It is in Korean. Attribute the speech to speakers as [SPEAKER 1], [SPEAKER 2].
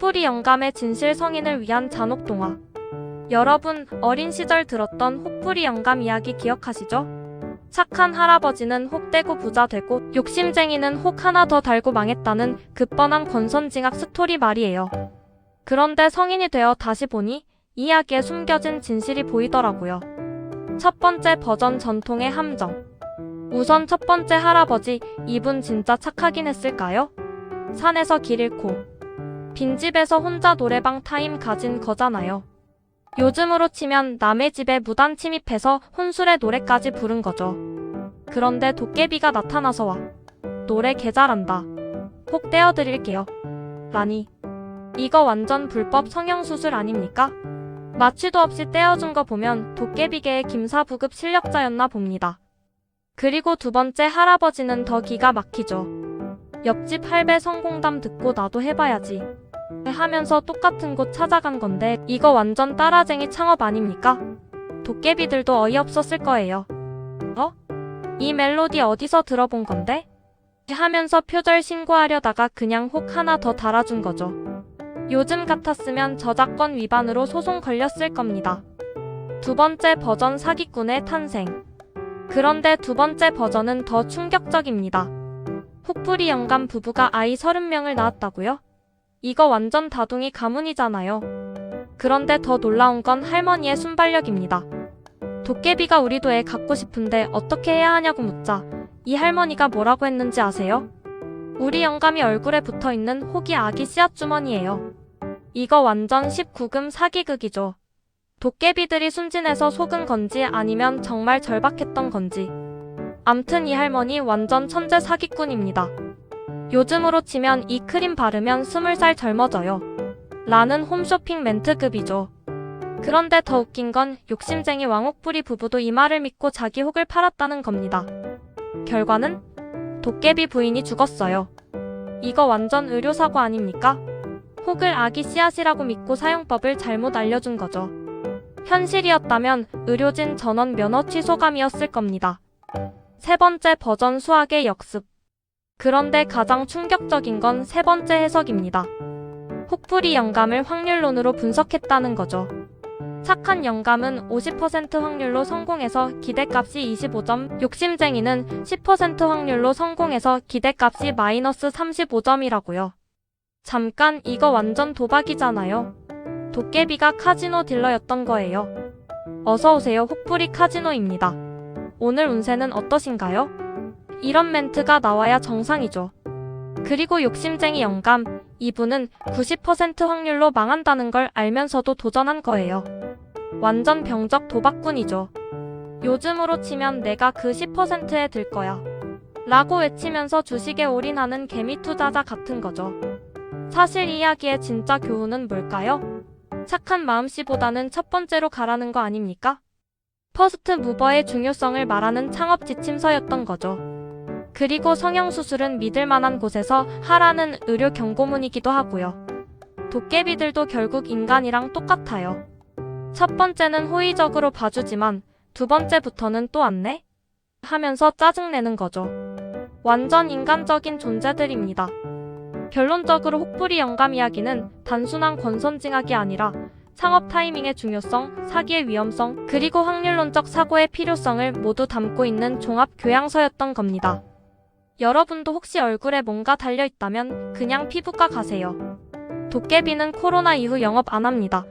[SPEAKER 1] 혹부리 영감의 진실 성인을 위한 잔혹 동화. 여러분, 어린 시절 들었던 혹부리 영감 이야기 기억하시죠? 착한 할아버지는 혹되고 부자 되고 욕심쟁이는 혹 하나 더 달고 망했다는 그 뻔한 권선징악 스토리 말이에요. 그런데 성인이 되어 다시 보니 이 이야기에 숨겨진 진실이 보이더라고요. 첫 번째 버전 전통의 함정. 우선 첫 번째 할아버지, 이분 진짜 착하긴 했을까요? 산에서 길 잃고, 빈집에서 혼자 노래방 타임 가진 거잖아요. 요즘으로 치면 남의 집에 무단 침입해서 혼술의 노래까지 부른 거죠. 그런데 도깨비가 나타나서 와. 노래 개 잘한다. 혹 떼어드릴게요. 라니. 이거 완전 불법 성형수술 아닙니까? 마취도 없이 떼어준 거 보면 도깨비계의 김사부급 실력자였나 봅니다. 그리고 두 번째 할아버지는 더 기가 막히죠. 옆집 할배 성공담 듣고 나도 해봐야지. 하면서 똑같은 곳 찾아간 건데 이거 완전 따라쟁이 창업 아닙니까? 도깨비들도 어이없었을 거예요. 어? 이 멜로디 어디서 들어본 건데? 하면서 표절 신고하려다가 그냥 혹 하나 더 달아준 거죠. 요즘 같았으면 저작권 위반으로 소송 걸렸을 겁니다. 두 번째 버전 사기꾼의 탄생. 그런데 두 번째 버전은 더 충격적입니다. 혹부리 영감 부부가 아이 30명을 낳았다고요? 이거 완전 다둥이 가문이잖아요. 그런데 더 놀라운 건 할머니의 순발력입니다. 도깨비가 우리도 애 갖고 싶은데 어떻게 해야 하냐고 묻자 이 할머니가 뭐라고 했는지 아세요? 우리 영감이 얼굴에 붙어 있는 혹이 아기 씨앗 주머니예요. 이거 완전 19금 사기극이죠. 도깨비들이 순진해서 속은 건지 아니면 정말 절박했던 건지. 암튼 이 할머니 완전 천재 사기꾼입니다. 요즘으로 치면 이 크림 바르면 20살 젊어져요. 라는 홈쇼핑 멘트급이죠. 그런데 더 웃긴 건 욕심쟁이 왕옥부리 부부도 이 말을 믿고 자기 혹을 팔았다는 겁니다. 결과는 도깨비 부인이 죽었어요. 이거 완전 의료사고 아닙니까? 혹을 아기 씨앗이라고 믿고 사용법을 잘못 알려준 거죠. 현실이었다면 의료진 전원 면허 취소감이었을 겁니다. 세 번째 버전 수학의 역습. 그런데 가장 충격적인 건 세 번째 해석입니다. 혹부리 영감을 확률론으로 분석했다는 거죠. 착한 영감은 50% 확률로 성공해서 기대값이 25점, 욕심쟁이는 10% 확률로 성공해서 기대값이 마이너스 35점이라고요. 잠깐 이거 완전 도박이잖아요. 도깨비가 카지노 딜러였던 거예요. 어서오세요 혹부리 카지노입니다. 오늘 운세는 어떠신가요? 이런 멘트가 나와야 정상이죠. 그리고 욕심쟁이 영감, 이분은 90% 확률로 망한다는 걸 알면서도 도전한 거예요. 완전 병적 도박꾼이죠. 요즘으로 치면 내가 그 10%에 들 거야. 라고 외치면서 주식에 올인하는 개미 투자자 같은 거죠. 사실 이 이야기의 진짜 교훈은 뭘까요? 착한 마음씨보다는 첫 번째로 가라는 거 아닙니까? 퍼스트 무버의 중요성을 말하는 창업 지침서였던 거죠. 그리고 성형수술은 믿을 만한 곳에서 하라는 의료 경고문이기도 하고요. 도깨비들도 결국 인간이랑 똑같아요. 첫 번째는 호의적으로 봐주지만 두 번째부터는 또 안 내? 하면서 짜증내는 거죠. 완전 인간적인 존재들입니다. 결론적으로 혹부리 영감 이야기는 단순한 권선징악이 아니라 창업 타이밍의 중요성, 사기의 위험성, 그리고 확률론적 사고의 필요성을 모두 담고 있는 종합 교양서였던 겁니다. 여러분도 혹시 얼굴에 뭔가 달려 있다면 그냥 피부과 가세요. 도깨비는 코로나 이후 영업 안 합니다.